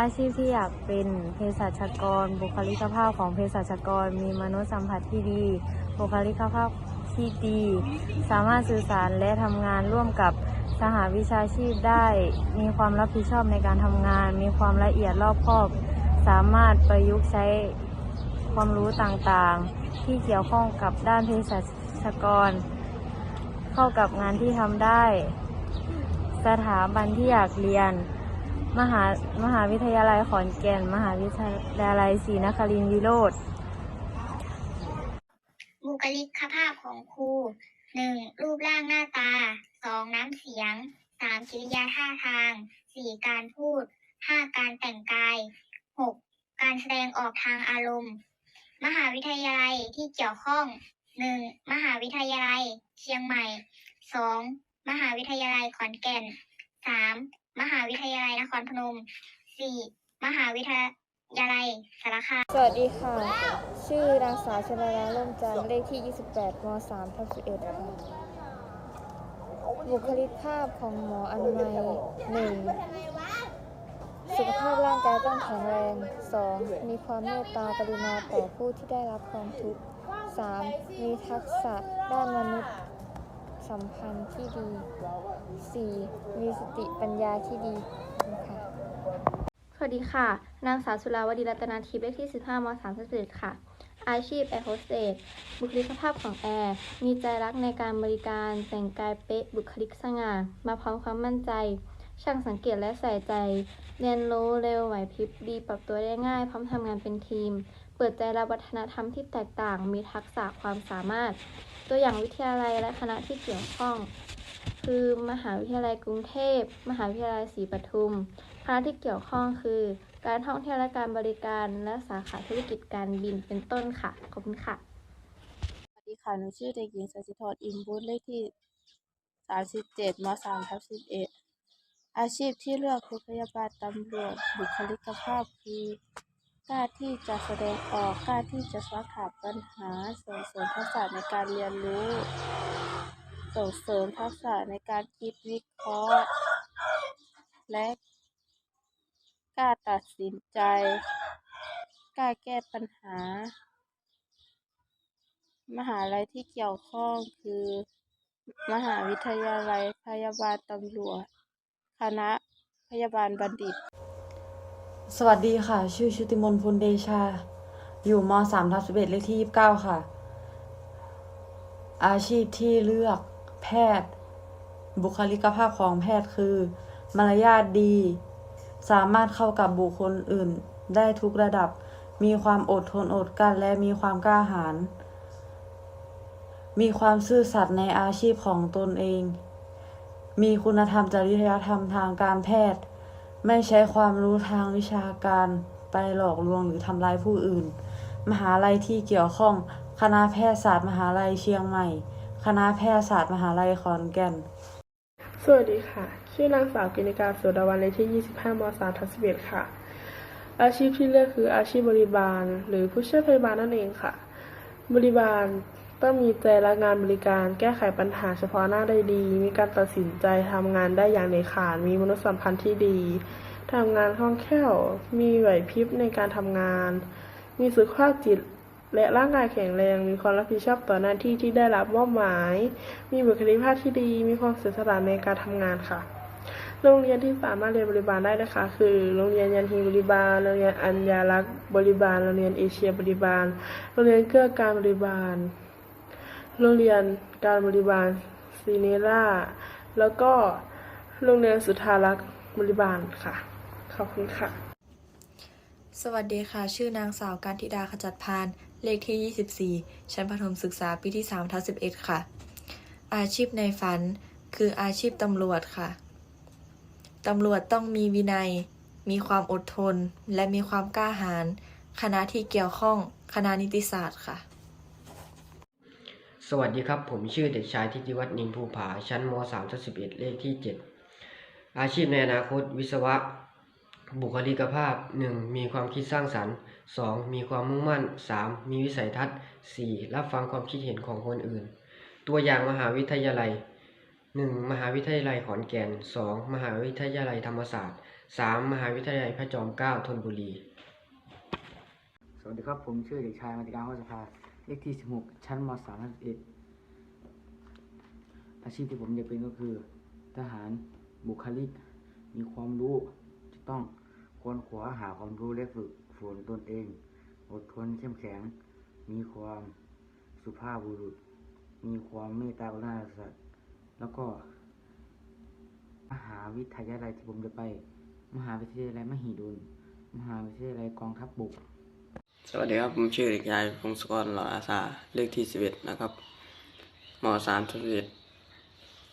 อาชีพที่อยากเป็นเภสัชกร บุคลิกภาพของเภสัชกร มีมนุษยสัมผัสที่ดี บุคลิกภาพที่ดี สามารถสื่อสารและทำงานร่วมกับสหวิชาชีพได้ มีความรับผิดชอบในการทำงาน มีความละเอียดรอบคอบ สามารถประยุกต์ใช้ความรู้ต่างๆ ที่เกี่ยวข้องกับด้านเภสัชกร เข้ากับงานที่ทำได้ สถาบันที่อยากเรียน มหามหาวิทยาลัยขอนแก่น มหาวิทยาลัยศรีนครินทร์วิโรธบุคลิกภาพของครูหนึ่งรูปร่างหน้าตาสองน้ำเสียงสามกิริยาท่าทางสี่การพูดห้าการแต่งกายหกการแสดงออกทางอารมณ์ มหาวิทยาลัยที่เกี่ยวข้องหนึ่งมหาวิทยาลัยเชียงใหม่สองมหาวิทยาลัยขอนแก่นสาม มหาวิทยาลัยนครพนมสี่มหาวิทยาลัยสารคาม สวัสดีค่ะ ชื่อนางสาวชลาล่มจันทร์เลขที่ 28ม3ทับ11ค่ะบุคลิกภาพของหมออนามัยหนึ่งสุขภาพร่างกายต้องแข็งแรง 2. มีความเมตตากรุณาต่อผู้ที่ได้รับความทุกข์ 3. มีทักษะด้านมนุษย สัมพันธ์ที่ดี 4. มีสติปัญญาที่ดีค่ะสวัสดีค่ะ นางสาวสุราวดีรัตนาทิพย์เลขที่ 15ม3 1ค่ะอาชีพแอร์โฮสเตสบุคลิกภาพของแอร์มีใจรักในการบริการ แต่งกายเป๊ะบุคลิกสง่า มาพร้อมความมั่นใจ ช่างสังเกตและใส่ใจ เรียนรู้เร็วไหวพริบดีปรับตัวได้ง่าย พร้อมทำงานเป็นทีม เปิดใจรับวัฒนธรรมที่แตกต่าง มีทักษะความสามารถ ตัวอย่างวิทยาลัยและคณะที่เกี่ยวข้อง คือมหาวิทยาลัยกรุงเทพ มหาวิทยาลัยศรีปทุม คณะที่เกี่ยวข้องคือ การท่องเที่ยวและการบริการและสาขาธุรกิจการบินเป็นต้นค่ะ ขอบคุณค่ะ สวัสดีค่ะ หนูชื่อเด็กหญิงสัสิธรอินบุตรเลขที่สามสิบเจ็ดมสามทับสิบเอ็ดอาชีพที่เลือกคือพยาบาลตำรวจบุคลิกภาพคือ กล้าที่จะแสดงออกกล้าที่จะซักถามปัญหา ส่งเสริมทักษะในการเรียนรู้ ส่งเสริมทักษะในการคิดวิเคราะห์ และกล้าตัดสินใจ กล้าแก้ปัญหา มหาลัยที่เกี่ยวข้องคือ มหาวิทยาลัยพยาบาลตำรวจ คณะพยาบาลบัณฑิต สวัสดีค่ะ ชื่อชุติมนพลเดชา อยู่ม3ทับ11เลขที่29ค่ะ อาชีพที่เลือกแพทย์ บุคลิกภาพของแพทย์คือ มารยาทดี สามารถเข้ากับบุคคลอื่นได้ทุกระดับ มีความอดทนอดกลั้นและมีความกล้าหาญ มีความซื่อสัตย์ในอาชีพของตนเอง มีคุณธรรมจริยธรรมทางการแพทย์ ไม่ใช้ความรู้ทางวิชาการไปหลอกลวงหรือทำร้ายผู้อื่น มหาลัยที่เกี่ยวข้อง คณะแพทยศาสตร์มหาลัยเชียงใหม่ คณะแพทยศาสตร์มหาลัยขอนแก่น สวัสดีค่ะ ชื่อนางสาวกินิการโสดาวันเลขที่ 25ม3ทับ11ค่ะ อาชีพที่เลือกคืออาชีพบริบาล หรือผู้ช่วยพยาบาลนั่นเองค่ะ บริบาล ต้องมีใจรักงานบริการ แก้ไขปัญหาเฉพาะหน้าได้ดี มีการตัดสินใจทำงานได้อย่างเด็ดขาดมีมนุษยสัมพันธ์ที่ดีทำงานคล่องแคล่ว มีไหวพริบในการทำงาน มีสุขภาพจิตและร่างกายแข็งแรง มีความรับผิดชอบต่อหน้าที่ที่ได้รับมอบหมาย มีบุคลิกภาพที่ดี มีความเสียสละในการทำงานค่ะ โรงเรียนที่สามารถเรียนบริบาลได้นะคะ คือโรงเรียนยันฮีบริบาล โรงเรียนอัญญาลักษ์บริบาล โรงเรียนเอเชียบริบาล โรงเรียนเกื้อการบริบาล โรงเรียนการบริบาลซีเนล่า แล้วก็โรงเรียนสุทธารักษ์บริบาลค่ะ ขอบคุณค่ะ สวัสดีค่ะ ชื่อนางสาวการธิดาขจัดพาน เลขที่ 24 ชั้นประถมศึกษาปีที่3ทับ11 ค่ะ อาชีพในฝันคืออาชีพตำรวจค่ะ ตำรวจต้องมีวินัย มีความอดทน และมีความกล้าหาญ คณะที่เกี่ยวข้อง คณะนิติศาสตร์ค่ะ สวัสดีครับ ผมชื่อเด็กชายทิติวัฒน์นินภูผา ชั้นม3ทับ11 เลขที่ 7 อาชีพในอนาคต วิศวะ บุคลิกภาพ 1. มีความคิดสร้างสรรค์ 2. มีความมุ่งมั่น 3. มีวิสัยทัศน์ 4. รับฟังความคิดเห็นของคนอื่น ตัวอย่างมหาวิทยาลัย 1. มหาวิทยาลัยขอนแก่น 2. มหาวิทยาลัยธรรมศาสตร์ 3. มหาวิทยาลัยพระจอมเกล้าธนบุรี สวัสดีครับ ผมชื่อเด็กชายมาติการข้อสภา เลขที่ 16 ชั้นม .3 ทับ11อาชีพที่ผมอยากเป็นก็คือ ทหารบุคลิก มีความรู้จะต้องควรขวาหาความรู้และฝึกฝนตนเอง อดทนเข้มแข็ง มีความสุภาพบุรุษ มีความเมตตากรุณาสัตว์ แล้วก็มหาวิทยาลัยที่ผมจะไป มหาวิทยาลัยมหิดล มหาวิทยาลัยกองทัพบบก สวัสดีครับ ผมชื่อเด็กชายพงศกรหล่ออาสา เลขที่สิบเอ็ดนะครับมสามสิบเอ็ด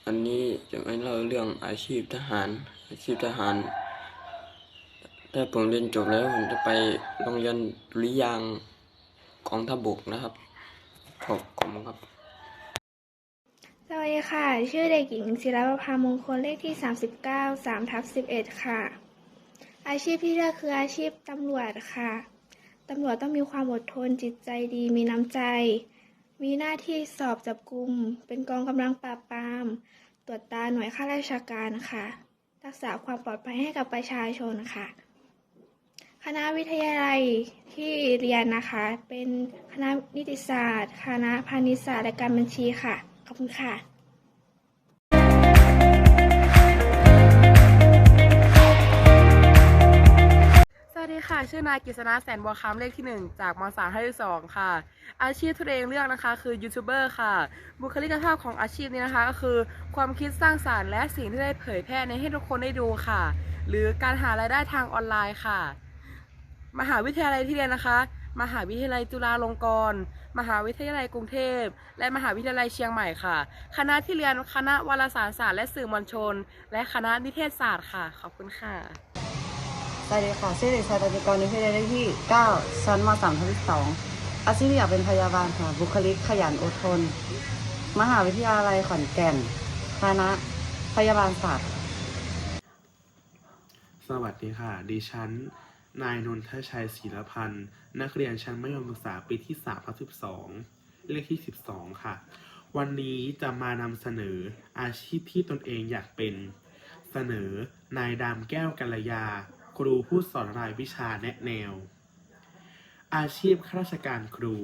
อันนี้จะไม่เล่าเรื่องอาชีพทหาร อาชีพทหาร ถ้าผมเรียนจบแล้วผมจะไปโรงเรียนดุริยางค์กองทัพบกนะครับ ขอบคุณครับ สวัสดีค่ะ ชื่อเด็กหญิงศิลปภามงคลเลขที่ 39 3ทับ11 ค่ะ อาชีพที่เลือกคืออาชีพตำรวจค่ะ ตำรวจต้องมีความอดทนจิตใจดีมีน้ำใจ มีหน้าที่สอบจับกลุ่ม เป็นกองกำลังปราบปราม ตรวจตาหน่วยข้าราชการค่ะ รักษาความปลอดภัยให้กับประชาชนค่ะ คณะวิทยาลัยที่เรียนนะคะ เป็นคณะนิติศาสตร์ คณะพาณิชยศาสตร์และการบัญชีค่ะ ขอบคุณค่ะ สดีค่ะ ชื่อนายกฤษณะแสนบัวคำเลขที่ 1 จากมสามห้าสองค่ะ อาชีพที่ตัวเองเลือกนะคะ คือยูทูบเบอร์ค่ะ บุคลิกภาพของอาชีพนี้นะคะ ก็คือความคิดสร้างสารรค์และสิ่งที่ได้เผยแพร่ในให้ทุกคนได้ดูค่ะ หรือการหารายได้ทางออนไลน์ค่ะ มหาวิทยาลัยที่เรียนนะคะ มหาวิทยาลัยจุฬาลงกรณ์มหาวิทยาลัยกรุงเทพ และมหาวิทยาลัยเชียงใหม่ค่ะ คณะที่เรียนคณะวารสารศาสตร์และสื่อมวลชน และคณะนิเทศศาสตร์ค่ะ ขอบคุณค่ะ สวัสดีค่ะชื่อเด็กชายตติกรนิเทศเลขที่ 9 ชั้นม .3 ทับ2อาชีพที่อยากเป็นพยาบาลค่ะบุคลิกขยันอดทน มหาวิทยาลัยขอนแก่นคณะพยาบาลศาสตร์ สวัสดีค่ะ ดิฉัน นายนนทชัยศิลพันธ์ นักเรียนชั้นมัธยมศึกษาปีที่3ทับ12 เลขที่ 12 ค่ะ วันนี้จะมานำเสนออาชีพที่ตนเองอยากเป็น เสนอนายดามแก้วกัลยา ครูผู้สอนรายวิชาแนะแนว อาชีพข้าราชการครู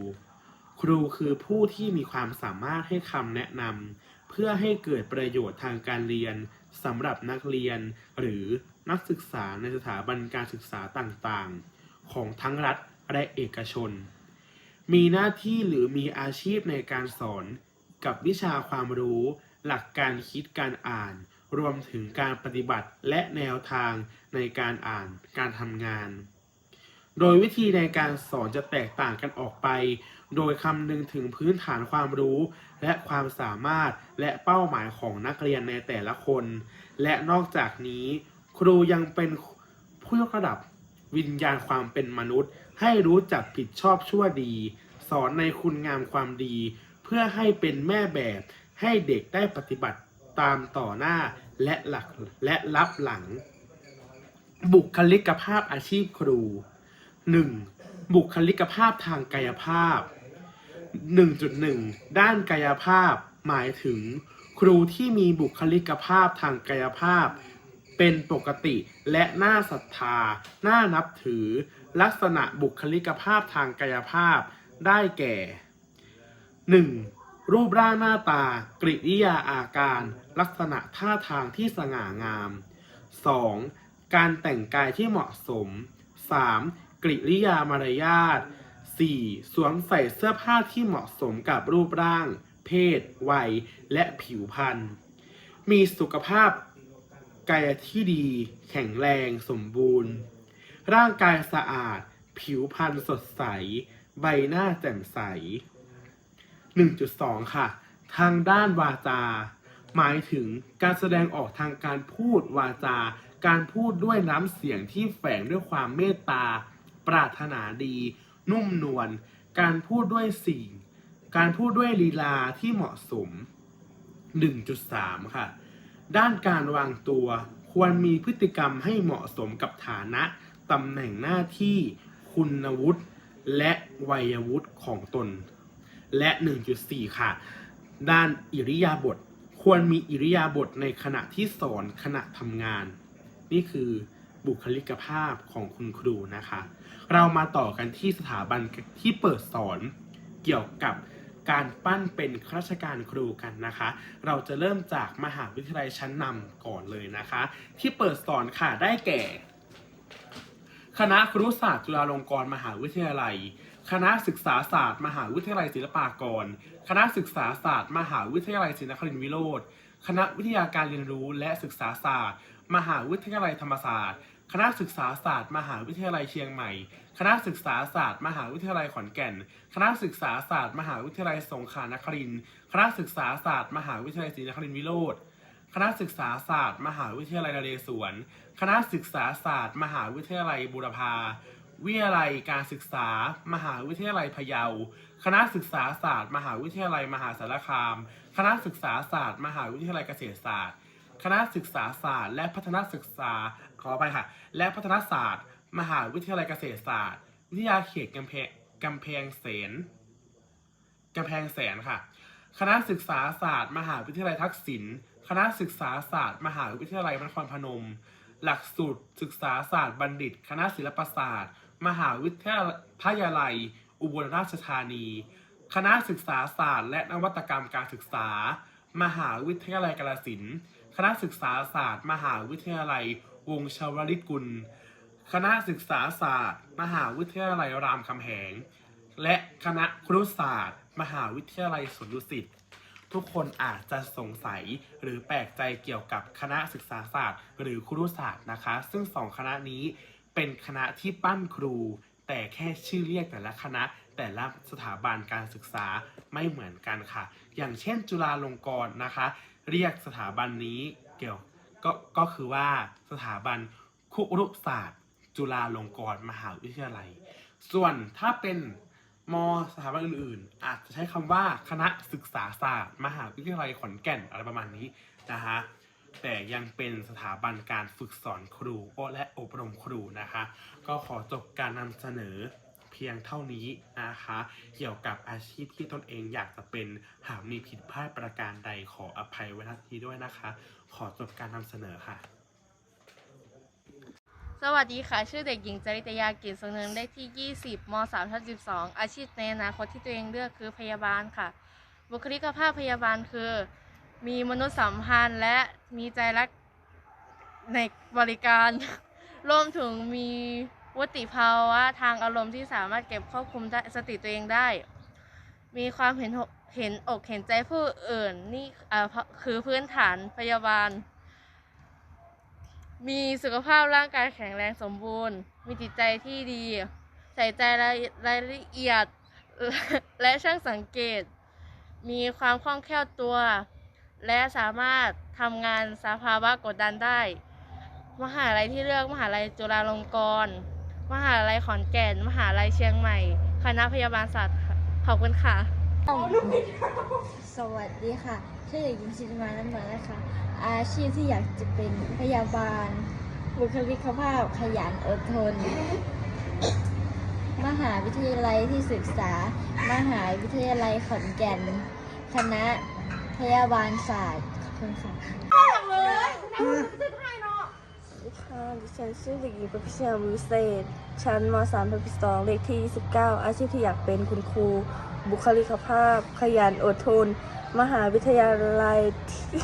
ครูคือผู้ที่มีความสามารถให้คำแนะนำเพื่อให้เกิดประโยชน์ทางการเรียนสำหรับนักเรียน หรือนักศึกษาในสถาบันการศึกษาต่างๆ ของทั้งรัฐและเอกชน มีหน้าที่หรือมีอาชีพในการสอนกับวิชาความรู้ หลักการคิดการอ่าน รวมถึงการปฏิบัติและแนวทางในการอ่านการทำงาน โดยวิธีในการสอนจะแตกต่างกันออกไป โดยคำนึงถึงพื้นฐานความรู้ และความสามารถและเป้าหมายของนักเรียนในแต่ละคน และนอกจากนี้ ครูยังเป็นผู้ยกระดับวิญญาณความเป็นมนุษย์ ให้รู้จักผิดชอบชั่วดี สอนในคุณงามความดี เพื่อให้เป็นแม่แบบให้เด็กได้ปฏิบัติตามต่อหน้า และหลักและรับหลัง บุคลิกภาพอาชีพครู 1. บุคลิกภาพทางกายภาพ 1.1 ด้านกายภาพ หมายถึง ครูที่มีบุคลิกภาพทางกายภาพ เป็นปกติและน่าศรัทธา น่านับถือ ลักษณะบุคลิกภาพทางกายภาพได้แก่ 1. รูปร่างหน้าตา กริยาอาการ ลักษณะท่าทางที่สง่างาม 2. การแต่งกายที่เหมาะสม 3. กริยามารยาท 4. สวมใส่เสื้อผ้าที่เหมาะสมกับรูปร่าง เพศ วัย และผิวพรรณ มีสุขภาพกายที่ดี แข็งแรงสมบูรณ์ ร่างกายสะอาด ผิวพรรณสดใส ใบหน้าแจ่มใส 1.2 ค่ะ ทางด้านวาจา หมายถึงการแสดงออกทางการพูดวาจา การพูดด้วยน้ำเสียงที่แฝงด้วยความเมตตา ปรารถนาดี นุ่มนวล การพูดด้วยสิ่ง การพูดด้วยลีลาที่เหมาะสม 1.3 ค่ะ ด้านการวางตัวควรมีพฤติกรรมให้เหมาะสมกับฐานะตำแหน่งหน้าที่ คุณวุฒิและวัยวุฒิของตน และ 1.4 ค่ะ ด้านอิริยาบถควรมีอิริยาบถในขณะที่สอนขณะทำงาน นี่คือบุคลิกภาพของคุณครูนะคะ เรามาต่อกันที่สถาบันที่เปิดสอนเกี่ยวกับการปั้นเป็นข้าราชการครูกันนะคะ เราจะเริ่มจากมหาวิทยาลัยชั้นนำก่อนเลยนะคะ ที่เปิดสอนค่ะได้แก่ คณะครุศาสตร์จุฬาลงกรณ์มหาวิทยาลัย คณะศึกษาศาสตร์ มหาวิทยาลัยศิลปากร คณะศึกษาศาสตร์ มหาวิทยาลัยศรีนครินทรวิโรธคณะวิทยาการเรียนรู้และศึกษาศาสตร์ มหาวิทยาลัยธรรมศาสตร์ คณะศึกษาศาสตร์ มหาวิทยาลัยเชียงใหม่ คณะศึกษาศาสตร์ มหาวิทยาลัยขอนแก่น คณะศึกษาศาสตร์ มหาวิทยาลัยสงขลานครินทร์คณะศึกษาศาสตร์ มหาวิทยาลัยศรีนครินทรวิโรธคณะศึกษาศาสตร์ มหาวิทยาลัยนเรศวร คณะศึกษาศาสตร์ มหาวิทยาลัยบูรพา วิทยาลัยการศึกษา มหาวิทยาลัยพะเยา คณะศึกษาศาสตร์ มหาวิทยาลัยมหาสารคาม คณะศึกษาศาสตร์ มหาวิทยาลัยเกษตรศาสตร์ คณะศึกษาศาสตร์ และพัฒนาศึกษา ขอไปค่ะ และพัฒนาศาสตร์ มหาวิทยาลัยเกษตรศาสตร์ วิทยาเขตกำแพงกำแพงแสนกำแพงแสนค่ะ คณะศึกษาศาสตร์ มหาวิทยาลัยทักษิณ คณะศึกษาศาสตร์ มหาวิทยาลัยนครพนม หลักสูตรศึกษาศาสตร์บัณฑิต คณะศิลปศาสตร์ มหาวิทยาลัย อุบลราชธานี คณะศึกษาศาสตร์ และนวัตกรรมการศึกษา มหาวิทยาลัยกาฬสินธุ์คณะศึกษาศาสตร์ มหาวิทยาลัย วงศ์ชวลิตกุล คณะศึกษาศาสตร์ มหาวิทยาลัยรามคำแหง และคณะครุศาสตร์ มหาวิทยาลัยสวนดุสิตทุกคนอาจจะสงสัยหรือแปลกใจเกี่ยวกับคณะศึกษาศาสตร์ หรือครุศาสตร์นะคะ ซึ่งสองคณะนี้ เป็นคณะที่ปั้นครู แต่แค่ชื่อเรียกแต่ละคณะแต่ละสถาบันการศึกษาไม่เหมือนกันค่ะ อย่างเช่นจุฬาลงกรณ์นะคะ เรียกสถาบันนี้เกี่ยวก็ก็คือว่าสถาบันคุรุศาสตร์ จุฬาลงกรณ์มหาวิทยาลัย ส่วนถ้าเป็นมสถาบันอื่นๆ อาจจะใช้คำว่าคณะศึกษาศาสตร์ มหาวิทยาลัยขอนแก่นอะไรประมาณนี้นะคะ แต่ยังเป็นสถาบันการฝึกสอนครูและอบรมครูนะคะ ก็ขอจบการนำเสนอเพียงเท่านี้นะคะ เกี่ยวกับอาชีพที่ตนเองอยากจะเป็นหากมีผิดพลาดประการใดขออภัยไว้ณที่ด้วยนะคะ ขอจบการนำเสนอค่ะ สวัสดีค่ะ ชื่อเด็กหญิงจริตยากิจสงเนินเลขที่ 20ม3ทับ12 อาชีพในอนาคตที่ตัวเองเลือกคือพยาบาลค่ะ บุคลิกภาพพยาบาลคือ มีมนุษยสัมพันธ์และมีใจรักในบริการรวมถึงมีวุฒิภาวะทางอารมณ์ที่สามารถเก็บควบคุมได้สติตัวเองได้ มีความเห็นอกเห็นอกเห็นใจผู้อื่นนี่คือพื้นฐานพยาบาล มีสุขภาพร่างกายแข็งแรงสมบูรณ์ มีจิตใจที่ดี ใส่ใจรายรายละเอียดและช่างสังเกต มีความคล่องแคล่วตัว และสามารถทำงานสภาวะกดดันได้ มหาลัยที่เลือกมหาลัยจุฬาลงกรณ์มหาลัยขอนแก่น มหาลัยเชียงใหม่ คณะพยาบาลศาสตร์ค่ะขอบคุณค่ะ สวัสดีค่ะ ชื่อเด็กหญิงชินมาน้ำเหนือนะคะ อาชีพที่อยากจะเป็นพยาบาล บุคลิกภาพขยันอดทน มหาวิทยาลัยที่ศึกษา มหาวิทยาลัยขอนแก่น คณะ พยาบาลศาสตร์ขอบคุณค่ะค่ะดิฉันชื่อเด็กหญิงประพิชญาวิเศษ ชั้นม .3 ทับ2เลขที่ 29 อาชีพที่อยากเป็นคุณครู บุคลิกภาพ ขยันอดทน มหาวิทยาลัยที่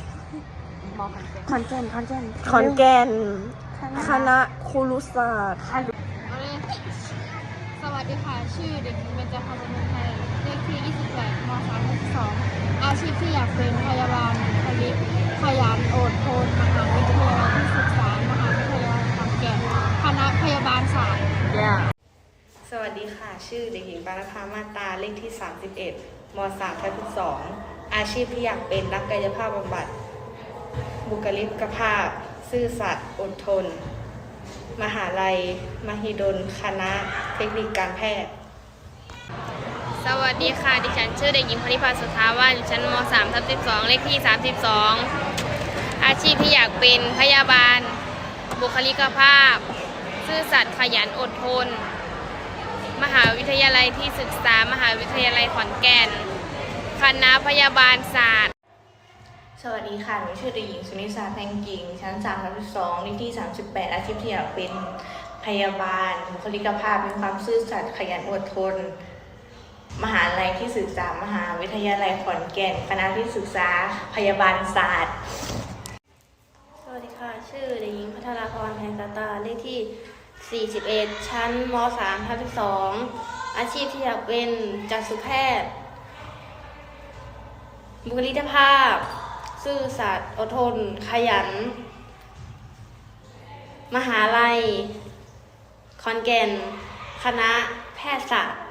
ขอนแก่นขอนแก่นขอนแก่นคณะครุศาสตร์ สวัสดีค่ะ ชื่อเด็กหญิงเบญจพรรณไทย 8ม362อาชีพที่อยากเป็นพยาบาลคลิกขยันอดทนมหาวิทยาลัยที่ศึกษามหาวิทยาลัยขอนแก่นคณะพยาบาลศาสตร์ สวัสดีค่ะ ชื่อเด็กหญิงปานภามาตาเลขที่ 31ม3ทับ2อาชีพที่อยากเป็นนักกายภาพบำบัด บุคลิกภาพ ซื่อสัตย์อดทน มหาลัย มหิดล คณะ เทคนิคการแพทย์ สวัสดีค่ะ ดิฉันชื่อเด็กหญิงพนิพาสุทธาวันชั้นม 3 ทับ12 เลขที่ 32 อาชีพที่อยากเป็นพยาบาล บุคลิกภาพ ซื่อสัตย์ขยันอดทน มหาวิทยาลัยที่ศึกษามหาวิทยาลัยขอนแก่น คณะพยาบาลศาสตร์ สวัสดีค่ะหนูชื่อเด็กหญิงสุนิสาแพงกิ่ง ชั้น3ทับ2เลขที่ 38 อาชีพที่อยากเป็นพยาบาล บุคลิกภาพ มีความซื่อสัตย์ขยันอดทน มหาลัยที่ศึกษามหาวิทยาลัยขอนแก่นคณะที่ศึกษาพยาบาลศาสตร์ สวัสดีค่ะ ชื่อเด็กหญิงพัทราพรแพงตาตาเลขที่ 41 ชั้นม 3 ทับ2อาชีพที่อยากเป็นจักษุแพทย์ บุคลิกภาพ ซื่อสัตย์อดทน ขยัน มหาลัย คอนแก่น คณะแพทยศาสตร์